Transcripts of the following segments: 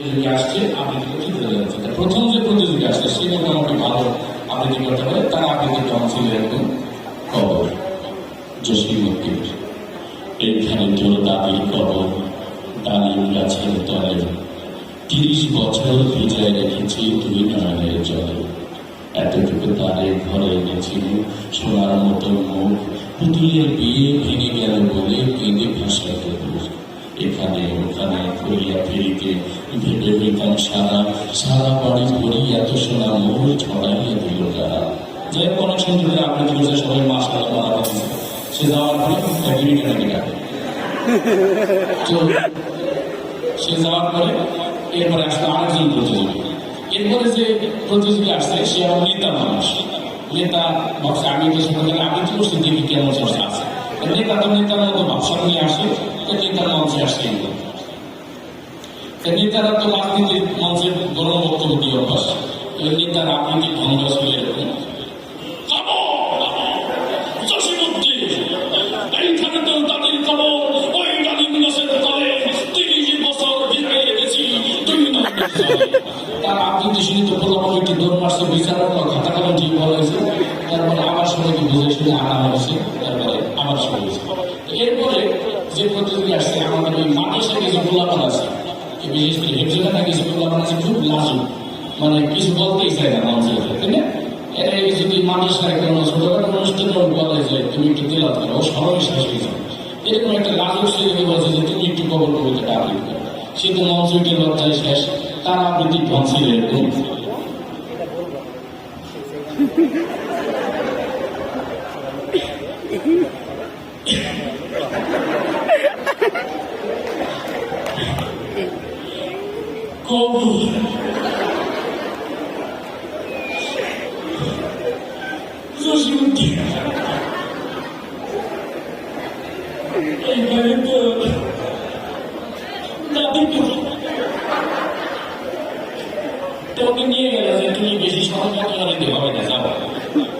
প্রতিযোগী আসছে, আবৃত্তি করতে চলে যাচ্ছে। প্রথম যে প্রতিযোগী আসছে, সে মোটামুটি ভালো আবৃত্তি করতে পারে। তার আবৃত্তি কেমন ছিল একদম কবর জসিমুদ্দিন এইখানে তোর দাবির কবর ডালিম গাছের তলে। তিরিশ বছর ভিজায় রেখেছি দুই নয়নের জলে। এতটুকু তারে ঘরে এনেছিল, সোনার মতো মুখ। পুতুলের বিয়ে ভেঙে গেল বলে কেঁদে ভাসাইতে দূর এখানে, ওখানে ঘুরিয়া ফিরিতে ভেবে পেতাম সারা সারা বাড়ি ভরি এত সোনা মোর ছড়াইয়া দিল যারা যাই অনেক সুন্দর আপনি করছে সবাই দিচ্ছে সে যাওয়ার পরে ফ্যাক্টরিটা নাকি ডাকে সে যাওয়ার পরে এরপরে আসলে আরেকজন প্রতিযোগী। এরপরে যে প্রতিযোগী আসছে, সে আমার নেতা মানুষ। নেতা আমি সেখানে, আমি দেখি কেমন চর্চা আছে। নেতা তো নেতার ভাবসা নিয়ে আসে, তো নেতার মঞ্চে তো নেতারা তো রাজনীতির মঞ্চের গরম বক্তব্য দিয়ে অভ্যাস। তো নেতার রাজনীতির ছিল এরকম। তো তো তারপরে আবার সবাইকে বুঝে শুনে আনা হয়েছে, তারপরে আবার শুরু এরপরে যে প্রতিযোগী আসছে, আমাদের ওই মাদ্রাসা কিছু গোলাপান আছে বিশেষ করে হেফজোখানা কিছু গোলাপান আছে, খুব লাজুক। মানে কিছু বলতেই চায় না মানুষের তাই না? এটা এই যদি মানুষের কোনো ছোটখাটো অনুষ্ঠান বলে যে, তুমি একটু দিলাত করো, ও সবাই হয়ে যাবে এরকম একটা লাজুক ছেলেকে বলছে যে, তুমি একটু কবর কবিতাটা আবৃত্তি করো। সে তো মঞ্চ লজ্জায় শেষ, তার আবৃত্তি ঢং ছিল এরকম কবর জসিমুদ্দিন এইখানে তো দাবি করো তোকে নিয়ে গেল যে তুমি বেশি সময় মতো অনেক হবে না যাব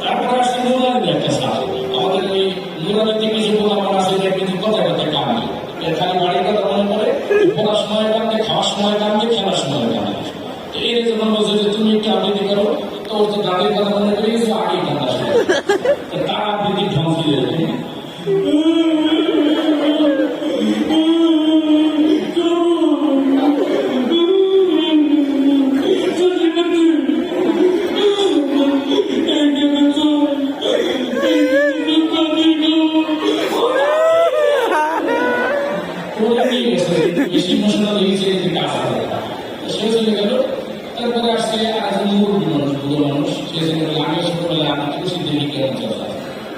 তারপর আসছে নুরানি একটা সাল আমাদের ওই নুরানিতে কিছু প্রোগ্রাম আছে যে কিন্তু কথা কথা কাম নেই এর খালি বাড়ির কথা মনে পড়ে পড়ার সময় কান্দে খাওয়ার সময় কান্দে খেলার সময় কান্দে তো এর যখন বলছে যে তুমি একটু আবৃত্তি করো তো ওর কথা মনে পড়ে গেছে আগেই তো তার আবৃত্তি ঢং ছিল এরকম। ওরা নিয়ে গেছে বেশি ইমোশনাল যে কাজ করে সে চলে গেল। তারপরে আসছে আরেকজন মুরব্বী মানুষ বুড়ো মানুষ সে চলে গেল আমি ছোটবেলায় আমি কিছু দেখি কেমন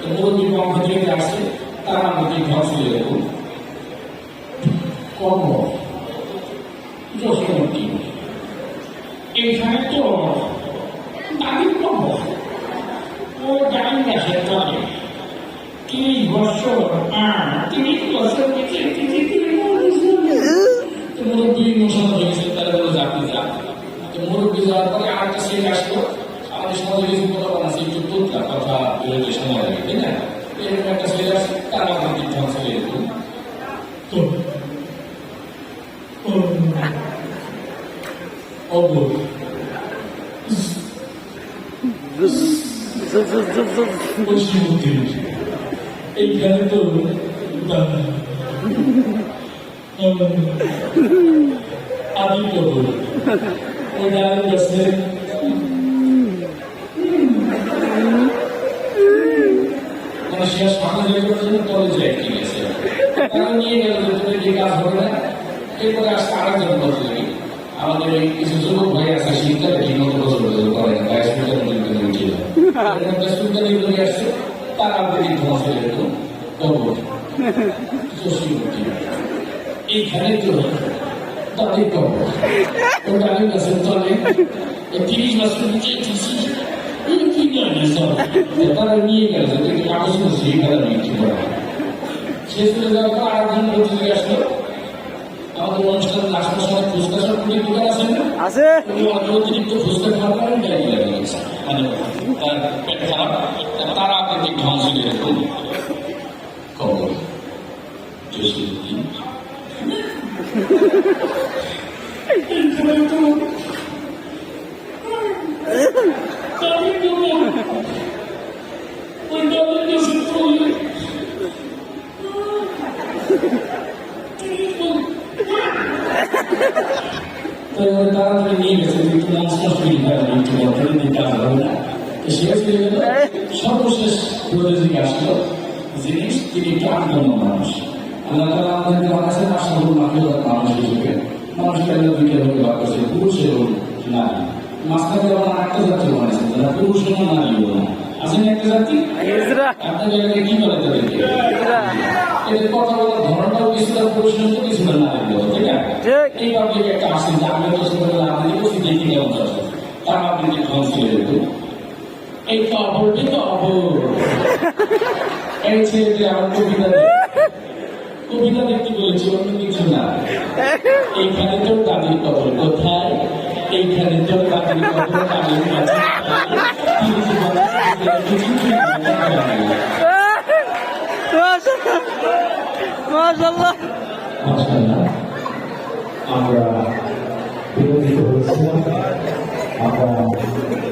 তো মুরব্বী থেকে আসছে তার আমাকে ঘর চলে গেল কর্ম যশোরী এইখানে তো দাদির কবর ও ডাইন গাছের তলে তিরিশ বছর তিরিশ বছর মুরব্বী মোশন মুরব্বী যাওয়ার পরে আর একটা সিট আসলো আমাদের সমাজে কিছু আছে, একটু তুলতা কথা বেরোতে সময় লাগে, তাই না? এরকম একটা ছেলে আসছে তার আমাদের ঢং ছেলে এরকম যায় তারা নিয়ে কাজ হবে না এরপরে আমাদের ভাই আছে শীতকালে ঠিক মতো বছর করে না তাই শীতকালে মধ্যে উঠে যায় এরকম শীতকালে নিয়ে আসছে তার আমাদের এই ধোঁয়া ফেলে দিল কবর জসিমুদ্দিন এইখানে তো তাদের কবর ও ডালের গাছের তলে এই তিরিশ বছর নিচে ঠিকই এই কি জানি সব? তারা নিয়ে গেল যে দেখি কাগজ করছে এই খেলা নিয়ে কি করা শেষ করে যাওয়ার পর আরেকজন প্রতিযোগী আসলো। আমাদের অনুষ্ঠান আসার ফুচকা সব পুরো দোকান আছে না? আছে। অতিরিক্ত ফুচকা খাওয়ার কারণে ডায়রি লাগে গেছে মানে তার পেট খারাপ তারা আপনাকে ঢং ছিল খবর তাড়াতাড়ি নিয়ে গেছে কিন্তু মনস্টার ফিল হয় একটু বলতে দিতে হবে না তো সে গেল জিনিস তিনি একটু মানুষ। আল্লাহ তালা আমাদেরকে বানাচ্ছে পাঁচশো গুণ মাফিয়ত মানুষ হিসেবে মানুষকে আল্লাহ দুইটা ভাবে ভাগ করেছে পুরুষ এবং নারী মাঝখানে আবার আসেন একটা জাতি কি বলে তাদেরকে এদের কথা বলার ধরনটাও কিছুটা পুরুষ মতো কিছুটা নারী আছে ঠিক এই পাবলিক একটা আসেন যে চলছে তার আপনি যে ফোন ছিল এই তো অপরটি তো অপর এই ছেলেটি আমার কবিতা। কবিতা দেখতে বলেছি অন্য কিছু না। এইখানে তোর দাদির কবর কোথায়? এইখানে তোর দাদির কবর দাদির কাছে বিরোধিত হয়েছিলাম। আমরা